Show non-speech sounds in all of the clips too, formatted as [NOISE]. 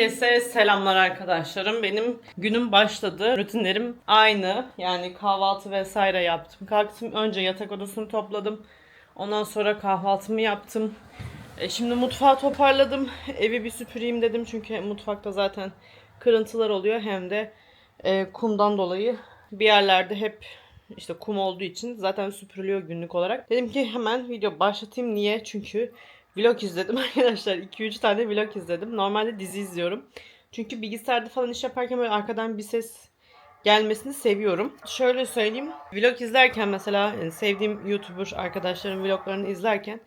Herkese selamlar arkadaşlarım. Benim günüm başladı. Rutinlerim aynı. Yani kahvaltı vesaire yaptım. Kalktım önce yatak odasını topladım. Ondan sonra kahvaltımı yaptım. E, şimdi mutfağı toparladım. Evi bir süpüreyim dedim. Çünkü mutfakta zaten kırıntılar oluyor. Hem de e, kumdan dolayı bir yerlerde hep işte kum olduğu için zaten süpürülüyor günlük olarak. Dedim ki hemen video başlatayım. Niye? Çünkü vlog izledim [LAUGHS] arkadaşlar. 2-3 tane vlog izledim. Normalde dizi izliyorum. Çünkü bilgisayarda falan iş yaparken böyle arkadan bir ses gelmesini seviyorum. Şöyle söyleyeyim. Vlog izlerken mesela yani sevdiğim YouTuber arkadaşlarım vloglarını izlerken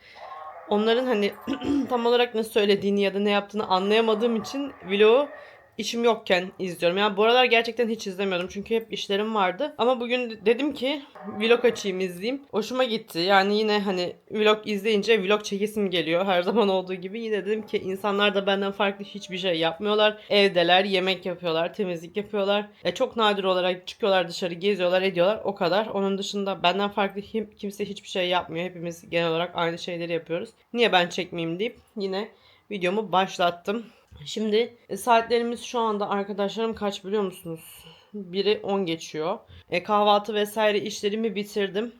onların hani [CLEARS THROAT] tam olarak ne söylediğini ya da ne yaptığını anlayamadığım için vlogu işim yokken izliyorum. Yani bu aralar gerçekten hiç izlemiyordum çünkü hep işlerim vardı. Ama bugün dedim ki vlog açayım izleyeyim. Hoşuma gitti. Yani yine hani vlog izleyince vlog çekesim geliyor her [LAUGHS] zaman olduğu gibi. Yine dedim ki insanlar da benden farklı hiçbir şey yapmıyorlar. Evdeler, yemek yapıyorlar, temizlik yapıyorlar. E, çok nadir olarak çıkıyorlar dışarı geziyorlar, ediyorlar. O kadar. Onun dışında benden farklı kim, kimse hiçbir şey yapmıyor. Hepimiz genel olarak aynı şeyleri yapıyoruz. Niye ben çekmeyeyim deyip yine videomu başlattım. Şimdi e, saatlerimiz şu anda arkadaşlarım kaç biliyor musunuz? Biri 10 geçiyor. E, kahvaltı vesaire işlerimi bitirdim.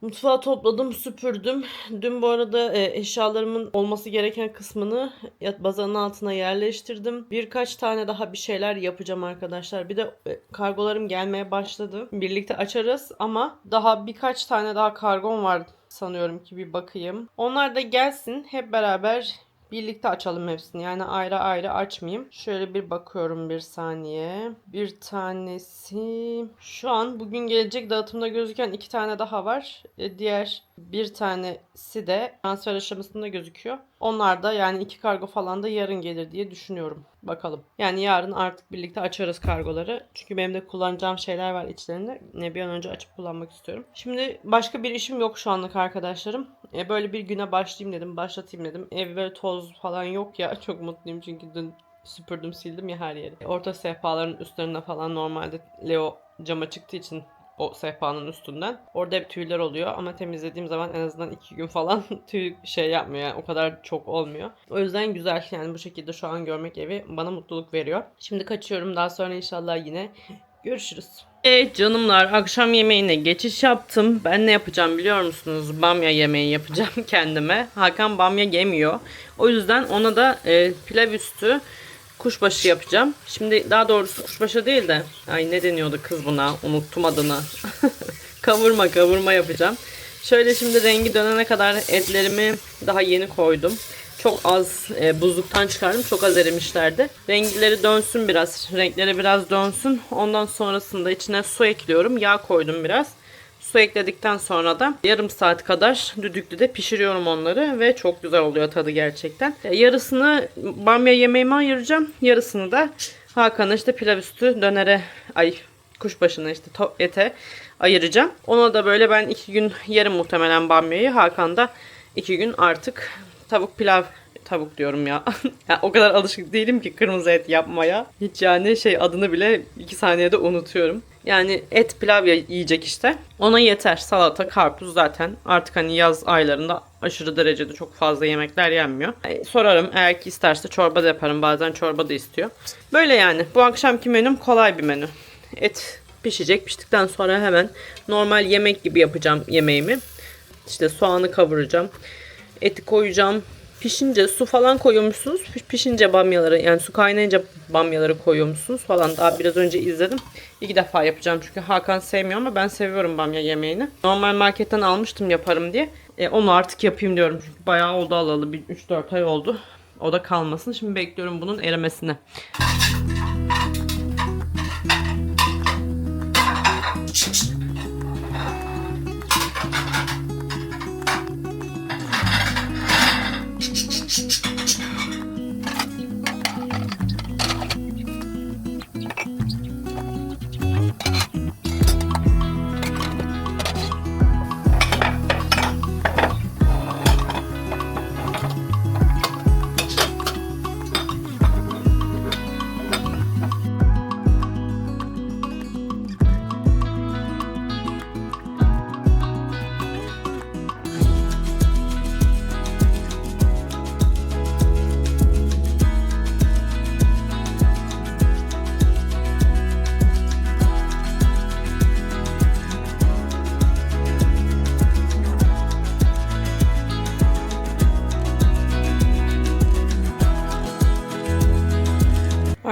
Mutfağı topladım, süpürdüm. Dün bu arada e, eşyalarımın olması gereken kısmını bazanın altına yerleştirdim. Birkaç tane daha bir şeyler yapacağım arkadaşlar. Bir de e, kargolarım gelmeye başladı. Birlikte açarız ama daha birkaç tane daha kargom var sanıyorum ki bir bakayım. Onlar da gelsin hep beraber birlikte açalım hepsini. Yani ayrı ayrı açmayayım. Şöyle bir bakıyorum bir saniye. Bir tanesi şu an bugün gelecek dağıtımda gözüken iki tane daha var. E, diğer bir tanesi de transfer aşamasında gözüküyor. Onlar da yani iki kargo falan da yarın gelir diye düşünüyorum. Bakalım. Yani yarın artık birlikte açarız kargoları. Çünkü benim de kullanacağım şeyler var içlerinde. Ne bir an önce açıp kullanmak istiyorum. Şimdi başka bir işim yok şu anlık arkadaşlarım. E, böyle bir güne başlayayım dedim. Başlatayım dedim. Ev böyle toz falan yok ya. [LAUGHS] Çok mutluyum çünkü dün süpürdüm sildim ya her yeri. Orta sehpaların üstlerine falan normalde Leo cama çıktığı için o sehpanın üstünden. Orada hep tüyler oluyor ama temizlediğim zaman en azından iki gün falan [LAUGHS] tüy şey yapmıyor yani o kadar çok olmuyor. O yüzden güzel yani bu şekilde şu an görmek evi bana mutluluk veriyor. Şimdi kaçıyorum daha sonra inşallah yine görüşürüz. Evet canımlar akşam yemeğine geçiş yaptım. Ben ne yapacağım biliyor musunuz? Bamya yemeği yapacağım [LAUGHS] kendime. Hakan bamya yemiyor. O yüzden ona da e, pilav üstü kuşbaşı yapacağım. Şimdi daha doğrusu kuşbaşı değil de ay ne deniyordu kız buna unuttum adını. [LAUGHS] kavurma kavurma yapacağım. Şöyle şimdi rengi dönene kadar etlerimi daha yeni koydum. Çok az e, buzluktan çıkardım. Çok az erimişlerdi. Renkleri dönsün biraz. Renkleri biraz dönsün. Ondan sonrasında içine su ekliyorum. Yağ koydum biraz. Su ekledikten sonra da yarım saat kadar düdüklüde pişiriyorum onları ve çok güzel oluyor tadı gerçekten. E, yarısını bamya yemeğime ayıracağım. Yarısını da Hakan'a işte pilav üstü dönere ay kuşbaşına işte ete ayıracağım. Ona da böyle ben iki gün yerim muhtemelen bamyayı. Hakan da iki gün artık tavuk pilav tavuk diyorum ya. [LAUGHS] yani o kadar alışık değilim ki kırmızı et yapmaya. Hiç yani şey adını bile iki saniyede unutuyorum. Yani et pilav yiyecek işte. Ona yeter. Salata, karpuz zaten. Artık hani yaz aylarında aşırı derecede çok fazla yemekler yenmiyor. E, sorarım eğer ki isterse çorba da yaparım. Bazen çorba da istiyor. Böyle yani. Bu akşamki menüm kolay bir menü. Et pişecek. Piştikten sonra hemen normal yemek gibi yapacağım yemeğimi. İşte soğanı kavuracağım. Eti koyacağım. Pişince su falan koyuyormuşsunuz. Pişince bamyaları yani su kaynayınca bamyaları koyuyormuşsunuz falan. Daha biraz önce izledim. İki defa yapacağım çünkü Hakan sevmiyor ama ben seviyorum bamya yemeğini. Normal marketten almıştım yaparım diye. E, onu artık yapayım diyorum çünkü bayağı oldu alalı. 3-4 ay oldu. O da kalmasın. Şimdi bekliyorum bunun erimesini.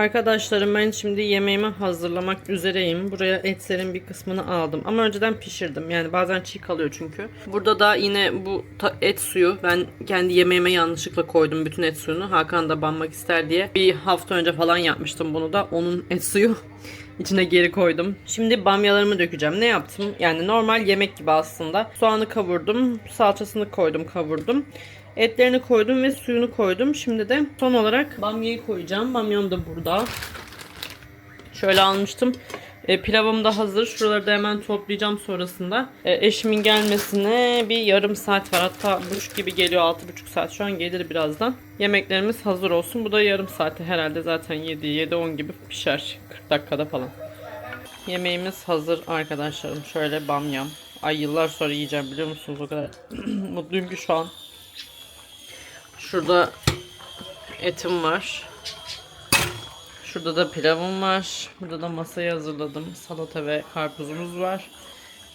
Arkadaşlarım ben şimdi yemeğimi hazırlamak üzereyim. Buraya etlerin bir kısmını aldım. Ama önceden pişirdim. Yani bazen çiğ kalıyor çünkü. Burada da yine bu et suyu. Ben kendi yemeğime yanlışlıkla koydum bütün et suyunu. Hakan da banmak ister diye. Bir hafta önce falan yapmıştım bunu da. Onun et suyu [LAUGHS] içine geri koydum. Şimdi bamyalarımı dökeceğim. Ne yaptım? Yani normal yemek gibi aslında. Soğanı kavurdum. Salçasını koydum kavurdum. Etlerini koydum ve suyunu koydum. Şimdi de son olarak bamyayı koyacağım. Bamyam da burada. Şöyle almıştım. E, pilavım da hazır. Şuraları da hemen toplayacağım sonrasında. E, eşimin gelmesine bir yarım saat var. Hatta buçuk gibi geliyor. Altı buçuk saat. Şu an gelir birazdan. Yemeklerimiz hazır olsun. Bu da yarım saate herhalde zaten 7 7-10 gibi pişer. 40 dakikada falan. Yemeğimiz hazır arkadaşlarım. Şöyle bamyam. Ay yıllar sonra yiyeceğim biliyor musunuz? O kadar [CLEARS THROAT] mutluyum ki şu an. Şurada etim var. Şurada da pilavım var. Burada da masayı hazırladım. Salata ve karpuzumuz var.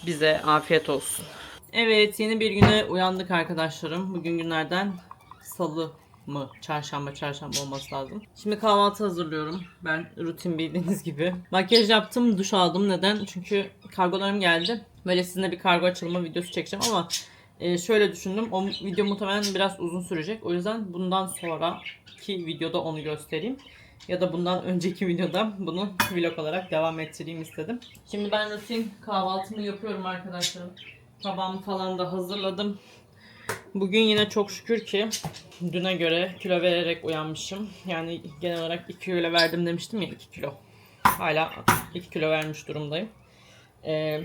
Bize afiyet olsun. Evet yeni bir güne uyandık arkadaşlarım. Bugün günlerden salı mı? Çarşamba çarşamba olması lazım. Şimdi kahvaltı hazırlıyorum. Ben rutin bildiğiniz gibi. Makyaj yaptım, duş aldım. Neden? Çünkü kargolarım geldi. Böyle sizinle bir kargo açılımı videosu çekeceğim ama e, şöyle düşündüm. O video muhtemelen biraz uzun sürecek. O yüzden bundan sonraki videoda onu göstereyim. Ya da bundan önceki videoda bunu vlog olarak devam ettireyim istedim. Şimdi ben rutin kahvaltımı yapıyorum arkadaşlarım. Tabağımı falan da hazırladım. Bugün yine çok şükür ki düne göre kilo vererek uyanmışım. Yani genel olarak 2 kilo verdim demiştim ya 2 kilo. Hala 2 kilo vermiş durumdayım. Ee,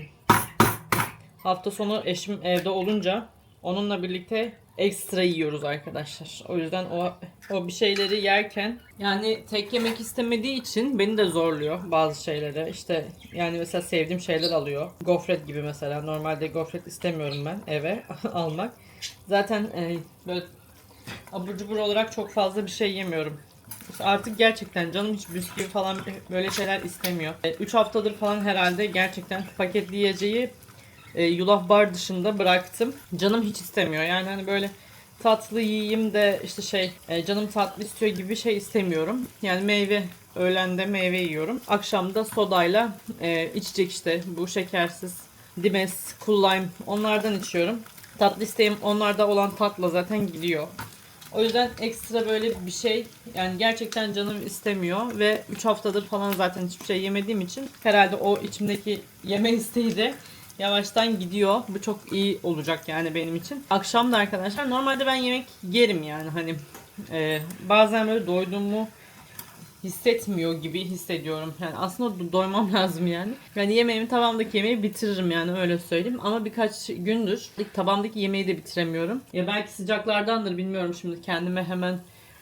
hafta sonu eşim evde olunca onunla birlikte ekstra yiyoruz arkadaşlar. O yüzden o o bir şeyleri yerken yani tek yemek istemediği için beni de zorluyor bazı şeyleri. İşte yani mesela sevdiğim şeyler alıyor. Gofret gibi mesela. Normalde gofret istemiyorum ben eve [LAUGHS] almak. Zaten e, böyle abur cubur olarak çok fazla bir şey yemiyorum. Artık gerçekten canım hiç bisküvi falan böyle şeyler istemiyor. 3 haftadır falan herhalde gerçekten paketli yiyeceği e, yulaf bar dışında bıraktım. Canım hiç istemiyor. Yani hani böyle tatlı yiyeyim de işte şey e, canım tatlı istiyor gibi bir şey istemiyorum. Yani meyve öğlende meyve yiyorum. Akşamda sodayla e, içecek işte bu şekersiz Dimes, Cool Lime onlardan içiyorum. Tatlı isteğim onlarda olan tatla zaten gidiyor. O yüzden ekstra böyle bir şey yani gerçekten canım istemiyor ve 3 haftadır falan zaten hiçbir şey yemediğim için herhalde o içimdeki yeme isteği de yavaştan gidiyor. Bu çok iyi olacak yani benim için. Akşam da arkadaşlar normalde ben yemek yerim yani hani e, bazen böyle doyduğumu hissetmiyor gibi hissediyorum. Yani aslında do- doymam [LAUGHS] lazım yani. Yani yemeğimi tabağımdaki yemeği bitiririm yani öyle söyleyeyim. Ama birkaç gündür tabağımdaki yemeği de bitiremiyorum. Ya belki sıcaklardandır bilmiyorum şimdi kendime hemen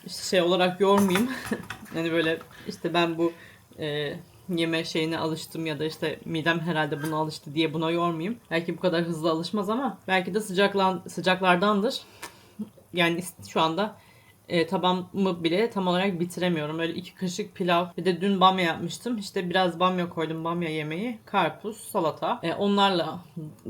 işte şey olarak yormayayım. [LAUGHS] yani böyle işte ben bu e, yeme şeyine alıştım ya da işte midem herhalde buna alıştı diye buna yormayayım. Belki bu kadar hızlı alışmaz ama belki de sıcaklan sıcaklardandır. Yani şu anda e, tabağımı bile tam olarak bitiremiyorum. Öyle iki kaşık pilav bir de dün bamya yapmıştım. İşte biraz bamya koydum bamya yemeği. Karpuz, salata. E, onlarla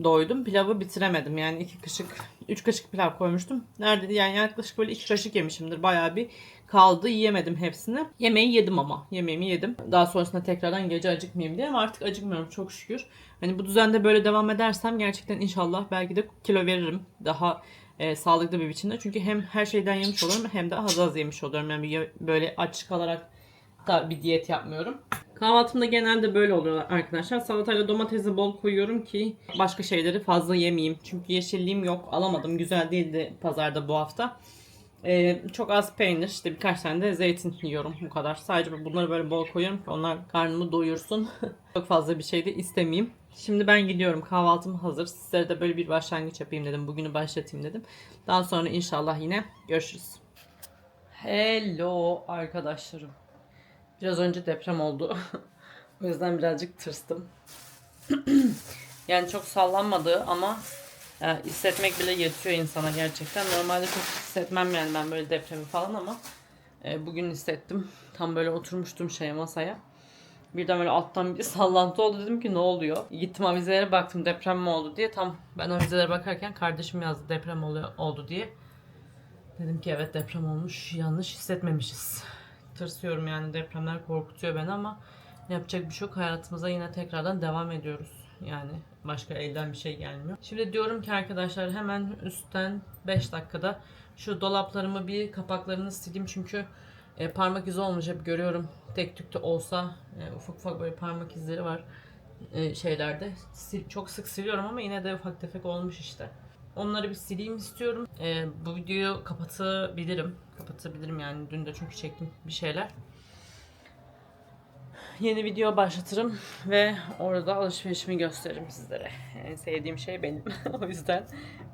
doydum. Pilavı bitiremedim. Yani iki kaşık, üç kaşık pilav koymuştum. Nerede yani yaklaşık böyle iki kaşık yemişimdir. Bayağı bir kaldı. Yiyemedim hepsini. Yemeği yedim ama. Yemeğimi yedim. Daha sonrasında tekrardan gece acıkmayayım diye ama artık acıkmıyorum çok şükür. Hani bu düzende böyle devam edersem gerçekten inşallah belki de kilo veririm. Daha e, sağlıklı bir biçimde. Çünkü hem her şeyden yemiş oluyorum hem de az az yemiş oluyorum. Yani böyle aç kalarak da bir diyet yapmıyorum. Kahvaltımda genelde böyle oluyor arkadaşlar. Salatayla domatesi bol koyuyorum ki başka şeyleri fazla yemeyeyim. Çünkü yeşilliğim yok. Alamadım. Güzel değildi pazarda bu hafta. Ee, çok az peynir, işte birkaç tane de zeytin yiyorum bu kadar. Sadece bunları böyle bol koyuyorum ki onlar karnımı doyursun. [LAUGHS] çok fazla bir şey de istemeyeyim. Şimdi ben gidiyorum. Kahvaltım hazır. Sizlere de böyle bir başlangıç yapayım dedim. Bugünü başlatayım dedim. Daha sonra inşallah yine görüşürüz. Hello arkadaşlarım. Biraz önce deprem oldu. [LAUGHS] o yüzden birazcık tırstım. [CLEARS THROAT] yani çok sallanmadı ama e, hissetmek bile yetiyor insana gerçekten. Normalde çok hissetmem yani ben böyle depremi falan ama e, bugün hissettim. Tam böyle oturmuştum şeye masaya. Birden böyle alttan bir [LAUGHS] sallantı oldu dedim ki ne oluyor? Gittim avizelere baktım deprem mi oldu diye. Tam ben avizelere bakarken kardeşim yazdı deprem oluyor, oldu diye. Dedim ki evet deprem olmuş yanlış hissetmemişiz. tırsıyorum yani depremler korkutuyor beni ama yapacak bir şey yok. Hayatımıza yine tekrardan devam ediyoruz. Yani başka elden bir şey gelmiyor. Şimdi diyorum ki arkadaşlar hemen üstten 5 dakikada şu dolaplarımı bir kapaklarını sileyim çünkü e, parmak izi olmuş hep görüyorum. Tek tük de olsa e, ufak ufak böyle parmak izleri var e, şeylerde. Sil, çok sık siliyorum ama yine de ufak tefek olmuş işte. Onları bir sileyim istiyorum. E, bu videoyu kapatabilirim. Kapatabilirim yani dün de çünkü çektim bir şeyler. Yeni video başlatırım ve orada alışverişimi gösteririm sizlere. En sevdiğim şey benim. [LAUGHS] o yüzden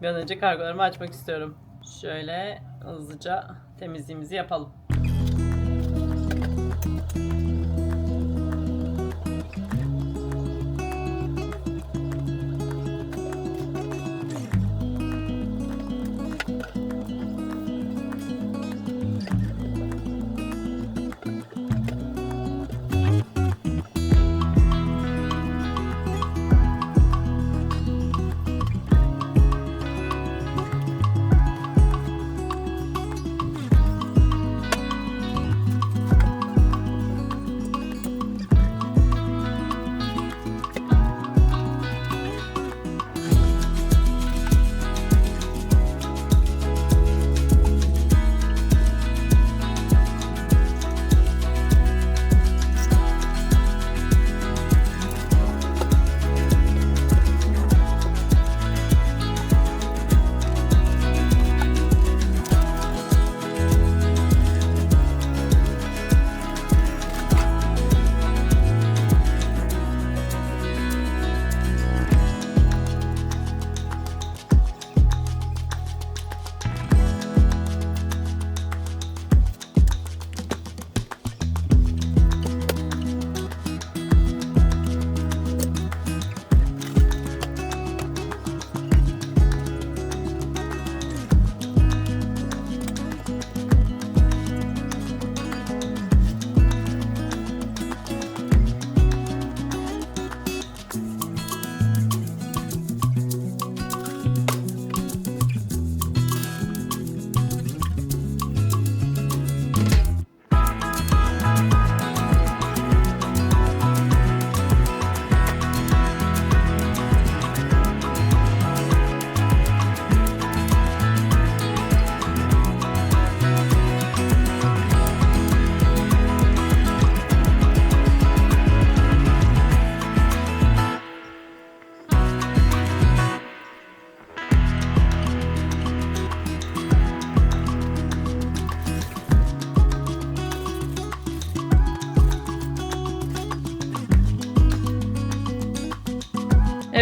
bir an önce kargolarımı açmak istiyorum. Şöyle hızlıca temizliğimizi yapalım.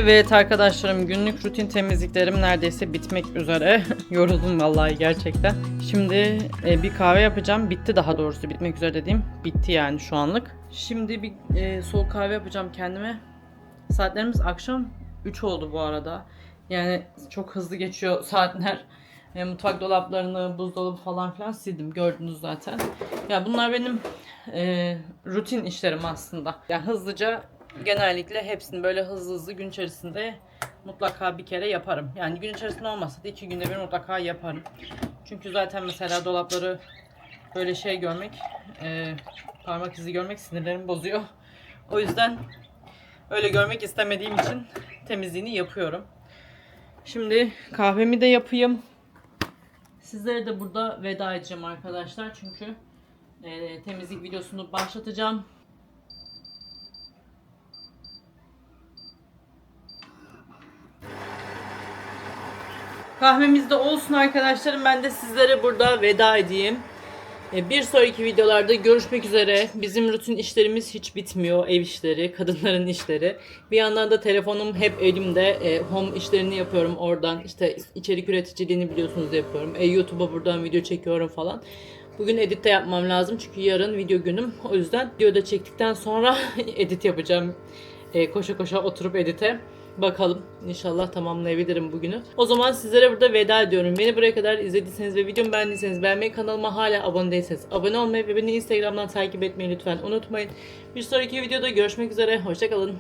Evet arkadaşlarım günlük rutin temizliklerim neredeyse bitmek üzere. [LAUGHS] Yoruldum vallahi gerçekten. Şimdi e, bir kahve yapacağım. Bitti daha doğrusu bitmek üzere dediğim. Bitti yani şu anlık. Şimdi bir e, soğuk kahve yapacağım kendime. Saatlerimiz akşam 3 oldu bu arada. Yani çok hızlı geçiyor saatler. E, mutfak dolaplarını, buzdolabı falan filan sildim. Gördünüz zaten. Ya bunlar benim e, rutin işlerim aslında. Yani hızlıca genellikle hepsini böyle hızlı hızlı gün içerisinde mutlaka bir kere yaparım. Yani gün içerisinde olmasa da iki günde bir mutlaka yaparım. Çünkü zaten mesela dolapları böyle şey görmek, e, parmak izi görmek sinirlerimi bozuyor. O yüzden öyle görmek istemediğim için temizliğini yapıyorum. Şimdi kahvemi de yapayım. Sizlere de burada veda edeceğim arkadaşlar. Çünkü e, temizlik videosunu başlatacağım. Kahvemiz de olsun arkadaşlarım. Ben de sizlere burada veda edeyim. E, Bir sonraki videolarda görüşmek üzere. Bizim rutin işlerimiz hiç bitmiyor. Ev işleri, kadınların işleri. Bir yandan da telefonum hep elimde. E, home işlerini yapıyorum oradan. İşte içerik üreticiliğini biliyorsunuz yapıyorum. E, YouTube'a buradan video çekiyorum falan. Bugün edit de yapmam lazım çünkü yarın video günüm. O yüzden videoda çektikten sonra [LAUGHS] edit yapacağım. E, koşa koşa oturup edite. Bakalım inşallah tamamlayabilirim bugünü. O zaman sizlere burada veda ediyorum. Beni buraya kadar izlediyseniz ve videomu beğendiyseniz beğenmeyi, kanalıma hala abone değilseniz abone olmayı ve beni Instagram'dan takip etmeyi lütfen unutmayın. Bir sonraki videoda görüşmek üzere. Hoşçakalın.